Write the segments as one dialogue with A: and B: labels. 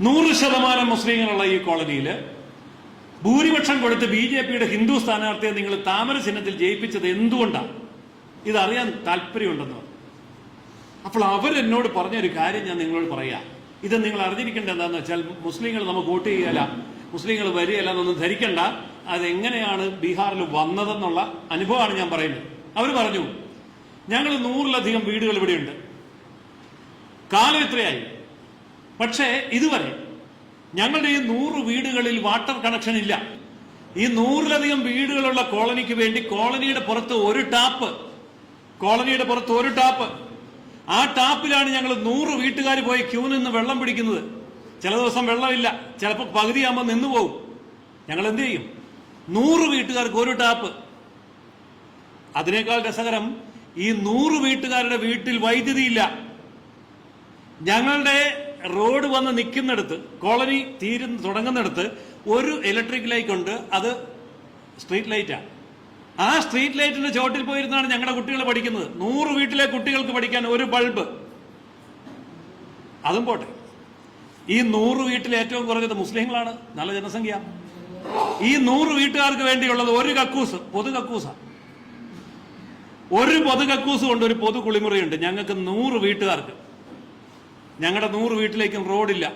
A: നൂറ് ശതമാനം മുസ്ലിങ്ങളുള്ള ഈ കോളനിയിൽ ഭൂരിപക്ഷം കൊടുത്ത് ബി ജെ പിയുടെ ഹിന്ദു സ്ഥാനാർത്ഥിയെ നിങ്ങൾ താമര ചിഹ്നത്തിൽ ജയിപ്പിച്ചത് എന്തുകൊണ്ടാണ്? ഇതറിയാൻ താല്പര്യമുണ്ടെന്ന്. അപ്പോൾ അവരെന്നോട് പറഞ്ഞൊരു കാര്യം ഞാൻ നിങ്ങളോട് പറയാ. ഇത് നിങ്ങൾ അറിഞ്ഞിരിക്കേണ്ട എന്താണെന്ന് വെച്ചാൽ മുസ്ലിങ്ങൾ നമുക്ക് വോട്ട് ചെയ്യല മുസ്ലിങ്ങൾ വരികയല്ല എന്നൊന്നും ധരിക്കണ്ട. അതെങ്ങനെയാണ് ബീഹാറിൽ വന്നതെന്നുള്ള അനുഭവമാണ് ഞാൻ പറയുന്നത്. അവർ പറഞ്ഞു ഞങ്ങൾ നൂറിലധികം വീടുകൾ ഇവിടെയുണ്ട്. കാലം എത്രയായി? പക്ഷേ ഇതുവരെ ഞങ്ങളുടെ ഈ നൂറ് വീടുകളിൽ വാട്ടർ കണക്ഷൻ ഇല്ല. ഈ നൂറിലധികം വീടുകളുള്ള കോളനിക്ക് വേണ്ടി കോളനിയുടെ പുറത്ത് ഒരു ടാപ്പ് കോളനിയുടെ പുറത്ത് ഒരു ടാപ്പ്. ആ ടാപ്പിലാണ് ഞങ്ങൾ നൂറ് വീട്ടുകാർ പോയി ക്യൂ നിന്ന് വെള്ളം പിടിക്കുന്നത്. ചില ദിവസം വെള്ളമില്ല ചിലപ്പോൾ പകുതിയാകുമ്പോൾ നിന്ന് പോകും ഞങ്ങൾ എന്ത് ചെയ്യും? നൂറ് വീട്ടുകാർക്ക് ഒരു ടാപ്പ്. അതിനേക്കാൾ രസകരം ഈ നൂറ് വീട്ടുകാരുടെ വീട്ടിൽ വൈദ്യുതിയില്ല ഞങ്ങളുടെ റോഡ് വന്ന് നിൽക്കുന്നിടത്ത് കോളനി തീരുന്ന തുടങ്ങുന്നിടത്ത് ഒരു ഇലക്ട്രിക് ലൈറ്റ് ഉണ്ട് അത് സ്ട്രീറ്റ് ലൈറ്റാണ് ആ. സ്ട്രീറ്റ് ലൈറ്റിന്റെ ചോട്ടിൽ പോയിരുന്നാണ് ഞങ്ങളുടെ കുട്ടികൾ പഠിക്കുന്നത്. നൂറ് വീട്ടിലെ കുട്ടികൾക്ക് പഠിക്കാൻ ഒരു ബൾബ്. അതും പോട്ടെ. ഈ നൂറ് വീട്ടിൽ ഏറ്റവും കുറഞ്ഞത് മുസ്ലിങ്ങളാണ് നല്ല ജനസംഖ്യ. ഈ നൂറ് വീട്ടുകാർക്ക് വേണ്ടിയുള്ളത് ഒരു കക്കൂസ് പൊതു കക്കൂസാണ് ഒരു പൊതു കക്കൂസ് കൊണ്ട് ഒരു പൊതു കുളിമുറിയുണ്ട്. ഞങ്ങൾക്ക് നൂറ് വീട്ടുകാർക്ക്. ഞങ്ങളുടെ നൂറ് വീട്ടിലേക്കും റോഡില്ല.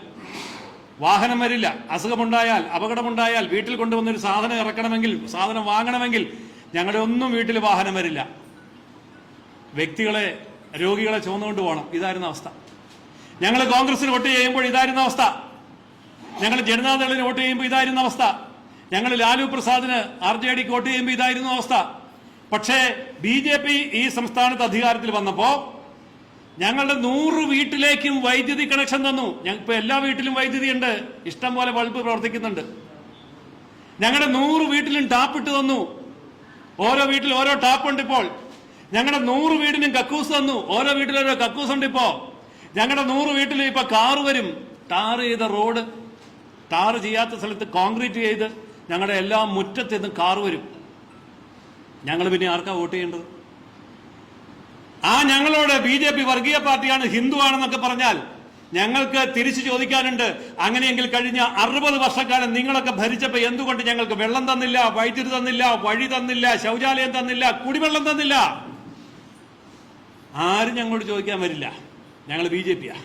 A: വാഹനം വരില്ല. അസുഖമുണ്ടായാൽ അപകടമുണ്ടായാൽ വീട്ടിൽ കൊണ്ടുവന്നൊരു സാധനം ഇറക്കണമെങ്കിൽ സാധനം വാങ്ങണമെങ്കിൽ ഞങ്ങളുടെ ഒന്നും വീട്ടിൽ വാഹനം വരില്ല. വ്യക്തികളെ രോഗികളെ ചുമന്നുകൊണ്ട് പോകണം. ഇതായിരുന്ന അവസ്ഥ. ഞങ്ങൾ കോൺഗ്രസിന് വോട്ട് ചെയ്യുമ്പോൾ ഇതായിരുന്ന അവസ്ഥ. ഞങ്ങൾ ജനതാദളിന് വോട്ട് ചെയ്യുമ്പോൾ ഇതായിരുന്ന അവസ്ഥ. ഞങ്ങൾ ലാലു പ്രസാദിന് ആർ ജെ ഡിക്ക് വോട്ട് ചെയ്യുമ്പോൾ ഇതായിരുന്ന അവസ്ഥ. പക്ഷേ ബി ജെ പി ഈ സംസ്ഥാനത്ത് അധികാരത്തിൽ വന്നപ്പോ ഞങ്ങളുടെ നൂറ് വീട്ടിലേക്കും വൈദ്യുതി കണക്ഷൻ തന്നു. ഞങ്ങൾക്ക് എല്ലാ വീട്ടിലും വൈദ്യുതി ഉണ്ട്. ഇഷ്ടം പോലെ ബൾബ് പ്രവർത്തിക്കുന്നുണ്ട്. ഞങ്ങളുടെ നൂറ് വീട്ടിലും ടാപ്പ് ഇട്ട് തന്നു. ഓരോ വീട്ടിലും ഓരോ ടാപ്പ് ഉണ്ട് ഇപ്പോൾ. ഞങ്ങളുടെ നൂറ് വീടിനും കക്കൂസ് തന്നു. ഓരോ വീട്ടിലും ഓരോ കക്കൂസ് ഉണ്ട് ഇപ്പോ. ഞങ്ങളുടെ നൂറ് വീട്ടിലും ഇപ്പൊ കാറ് വരും. ടാർ ചെയ്ത റോഡ് ടാർ ചെയ്യാത്ത സ്ഥലത്ത് കോൺക്രീറ്റ് ചെയ്ത് ഞങ്ങളുടെ എല്ലാ മുറ്റത്തു നിന്നും കാറ് വരും. ഞങ്ങൾ പിന്നെ ആർക്കാ വോട്ട് ചെയ്യേണ്ടത്? ആ ഞങ്ങളോട് ബി ജെ പി വർഗീയ പാർട്ടിയാണ് ഹിന്ദു ആണെന്നൊക്കെ പറഞ്ഞാൽ ഞങ്ങൾക്ക് തിരിച്ചു ചോദിക്കാനുണ്ട്. അങ്ങനെയെങ്കിൽ കഴിഞ്ഞ അറുപത് വർഷക്കാലം നിങ്ങളൊക്കെ ഭരിച്ചപ്പോൾ എന്തുകൊണ്ട് ഞങ്ങൾക്ക് വെള്ളം തന്നില്ല വൈദ്യുതി തന്നില്ല വഴി തന്നില്ല ശൗചാലയം തന്നില്ല കുടിവെള്ളം തന്നില്ല? ആരും ഞങ്ങളോട് ചോദിക്കാൻ വരില്ല. ഞങ്ങൾ ബി ജെ പിയാ